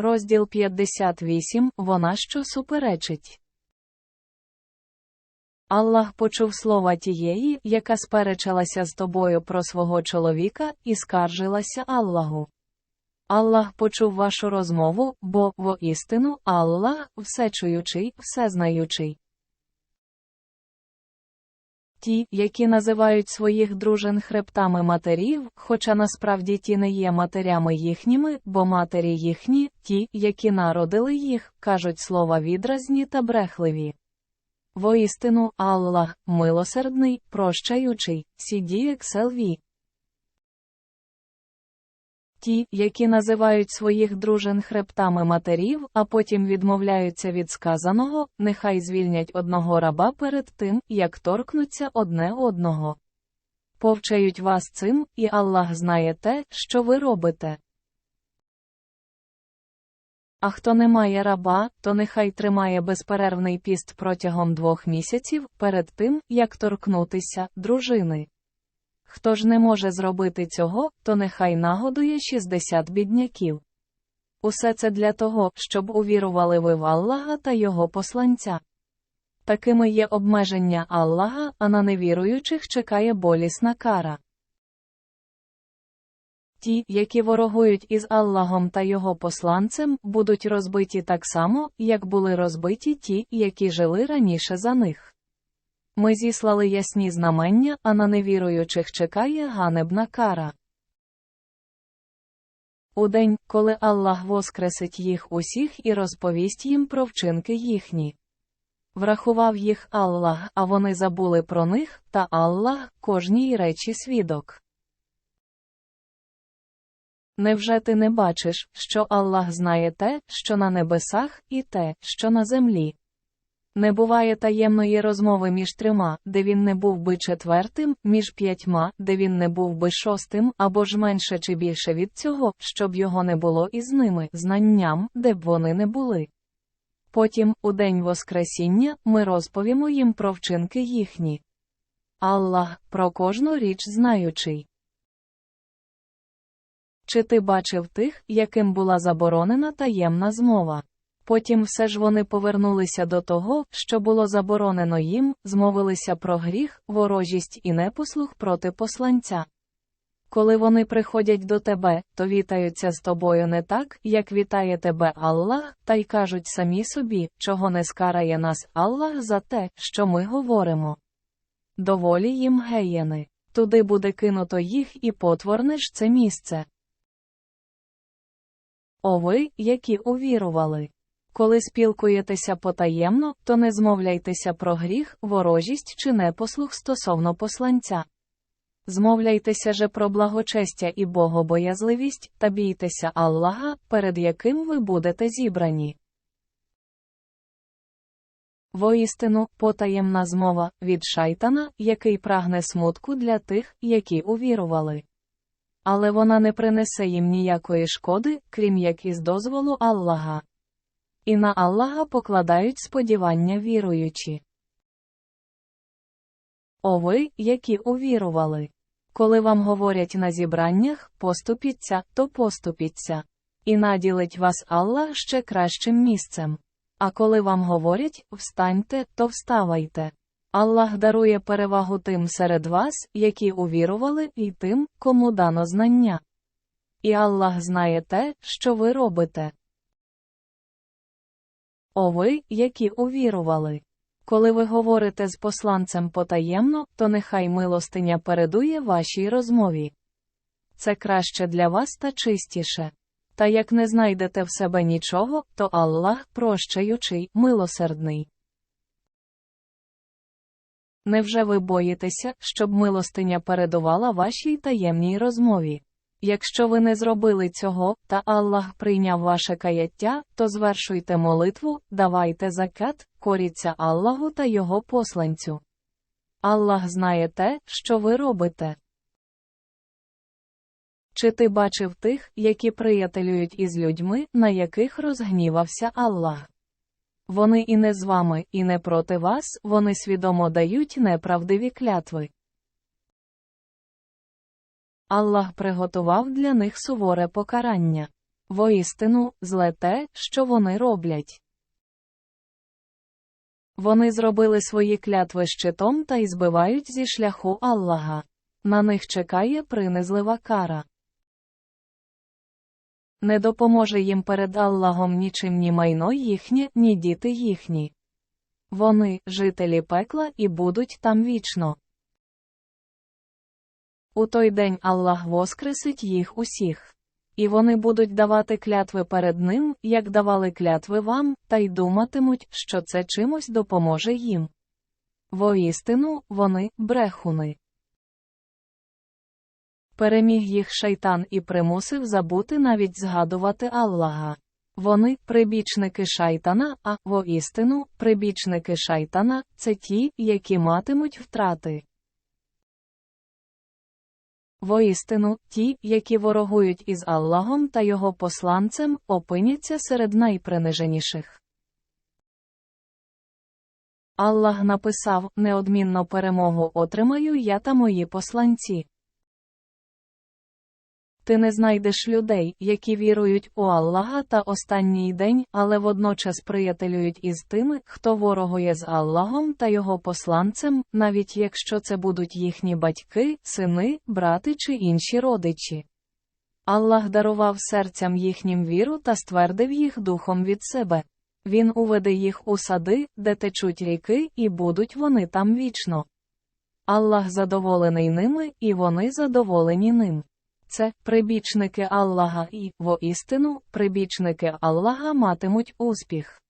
Розділ 58 Вона що суперечить. Аллах почув слова тієї, яка сперечалася з тобою про свого чоловіка, і скаржилася Аллаху. Аллах почув вашу розмову, бо, воістину, Аллах, всечуючий, всезнаючий. Ті, які називають своїх дружин хребтами матерів, хоча насправді ті не є матерями їхніми, бо матері їхні, ті, які народили їх, кажуть слова відразні та брехливі. Воістину, Аллах, милосердний, прощаючий, CDXLV. Ті, які називають своїх дружин хребтами матерів, а потім відмовляються від сказаного, нехай звільнять одного раба перед тим, як торкнуться одне одного. Повчають вас цим, і Аллах знає те, що ви робите. А хто не має раба, то нехай тримає безперервний піст протягом двох місяців перед тим, як торкнутися дружини. Хто ж не може зробити цього, то нехай нагодує 60 бідняків. Усе це для того, щоб увірували ви в Аллаха та його посланця. Такими є обмеження Аллаха, а на невіруючих чекає болісна кара. Ті, які ворогують із Аллахом та його посланцем, будуть розбиті так само, як були розбиті ті, які жили раніше за них. Ми зіслали ясні знамення, а на невіруючих чекає ганебна кара. У день, коли Аллах воскресить їх усіх і розповість їм про вчинки їхні. Врахував їх Аллах, а вони забули про них, та Аллах кожній речі свідок. Невже ти не бачиш, що Аллах знає те, що на небесах, і те, що на землі? Не буває таємної розмови між трьома, де він не був би четвертим, між п'ятьма, де він не був би шостим, або ж менше чи більше від цього, щоб його не було із ними, знанням, де б вони не були. Потім, у день Воскресіння, ми розповімо їм про вчинки їхні. Аллах, про кожну річ знаючий. Чи ти бачив тих, яким була заборонена таємна змова? Потім все ж вони повернулися до того, що було заборонено їм, змовилися про гріх, ворожість і непослух проти посланця. Коли вони приходять до тебе, то вітаються з тобою не так, як вітає тебе Аллах, та й кажуть самі собі, чого не скарає нас Аллах за те, що ми говоримо. Доволі їм геєни. Туди буде кинуто їх і потворне ж це місце. О ви, які увірували. Коли спілкуєтеся потаємно, то не змовляйтеся про гріх, ворожість чи непослух стосовно посланця. Змовляйтеся же про благочестя і богобоязливість, та бійтеся Аллаха, перед яким ви будете зібрані. Воістину, потаємна змова від шайтана, який прагне смутку для тих, які увірували. Але вона не принесе їм ніякої шкоди, крім як із дозволу Аллаха. І на Аллаха покладають сподівання віруючі. О ви, які увірували. Коли вам говорять на зібраннях, поступіться, то поступіться. І наділить вас Аллах ще кращим місцем. А коли вам говорять, встаньте, то вставайте. Аллах дарує перевагу тим серед вас, які увірували, і тим, кому дано знання. І Аллах знає те, що ви робите. О ви, які увірували. Коли ви говорите з посланцем потаємно, то нехай милостиня передує вашій розмові. Це краще для вас та чистіше. Та як не знайдете в себе нічого, то Аллах прощаючий, милосердний. Невже ви боїтеся, щоб милостиня передувала вашій таємній розмові? Якщо ви не зробили цього, та Аллах прийняв ваше каяття, то звершуйте молитву, давайте закат, коріться Аллаху та Його посланцю. Аллах знає те, що ви робите. Чи ти бачив тих, які приятелюють із людьми, на яких розгнівався Аллах? Вони і не з вами, і не проти вас, вони свідомо дають неправдиві клятви. Аллах приготував для них суворе покарання. Воістину, зле те, що вони роблять. Вони зробили свої клятви щитом та й збивають зі шляху Аллаха. На них чекає принизлива кара. Не допоможе їм перед Аллахом нічим ні майно їхнє, ні діти їхні. Вони жителі пекла і будуть там вічно. У той день Аллах воскресить їх усіх. І вони будуть давати клятви перед ним, як давали клятви вам, та й думатимуть, що це чимось допоможе їм. Воістину, вони брехуни. Переміг їх шайтан і примусив забути навіть згадувати Аллаха. Вони прибічники шайтана, а воістину, прибічники шайтана це ті, які матимуть втрати. Воістину, ті, які ворогують із Аллахом та його посланцем, опиняться серед найприниженіших. Аллах написав: неодмінно перемогу отримаю я та мої посланці. Ти не знайдеш людей, які вірують у Аллаха та останній день, але водночас приятелюють із тими, хто ворогує з Аллахом та його посланцем, навіть якщо це будуть їхні батьки, сини, брати чи інші родичі. Аллах дарував серцям їхнім віру та ствердив їх духом від себе. Він уведе їх у сади, де течуть ріки, і будуть вони там вічно. Аллах задоволений ними, і вони задоволені ним. Це прибічники Аллаха і, воістину, прибічники Аллаха матимуть успіх.